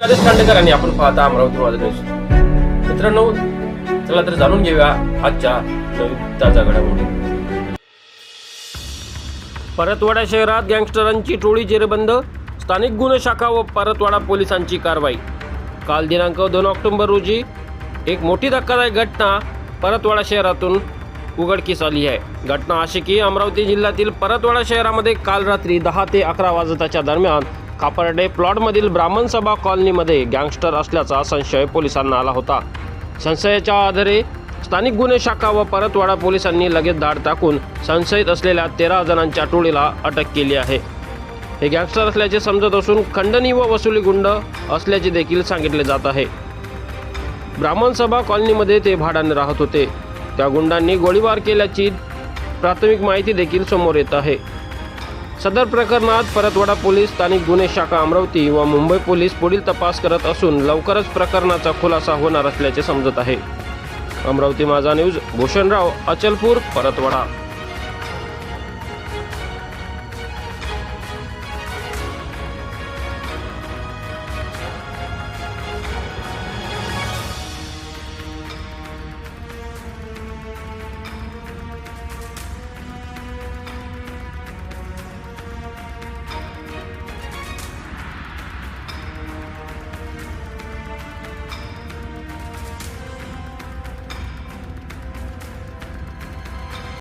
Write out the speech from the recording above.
राजेश खांडेकर आणि आपण पाहता अमरावती माझा मित्रांनो चला तर जाणून घेऊया आजच्या नवीन ताजा घडामोडी परतवाडा शहरात गँगस्टरांची टोळी जेरबंद स्थानिक गुन्हे शाखा व परतवाडा पोलिसांची कारवाई. काल दिनांक दोन ऑक्टोबर रोजी एक मोठी धक्कादायक घटना परतवाडा शहरातून उघडकीस आली आहे. घटना अशी की अमरावती जिल्ह्यातील परतवाडा शहरामध्ये काल रात्री दहा ते अकरा वाजताच्या दरम्यान कापर्डे प्लॉटमधील ब्राह्मण सभा कॉलनीमध्ये गँगस्टर असल्याचा संशय पोलिसांना आला होता. संशयाच्या आधारे स्थानिक गुन्हे शाखा व परतवाडा पोलिसांनी लगेच धाड टाकून संशयित असलेल्या तेरा जणांच्या टोळीला अटक केली आहे. हे गँगस्टर असल्याचे समजत असून खंडणी व वसुली गुंड असल्याचे देखील सांगितले जात आहे. ब्राह्मण सभा कॉलनीमध्ये ते भाड्याने राहत होते. त्या गुंडांनी गोळीबार केल्याची प्राथमिक माहिती देखील समोर येत आहे. सदर प्रकरणात परतवाडा पोलीस स्थानिक गुन्हे शाखा अमरावती व मुंबई पोलीस पुढील तपास करत असून लवकरच प्रकरणाचा खुलासा होणार असल्याचे समजत आहे. अमरावती माझा न्यूज भूषणराव अचलपूर परतवाडा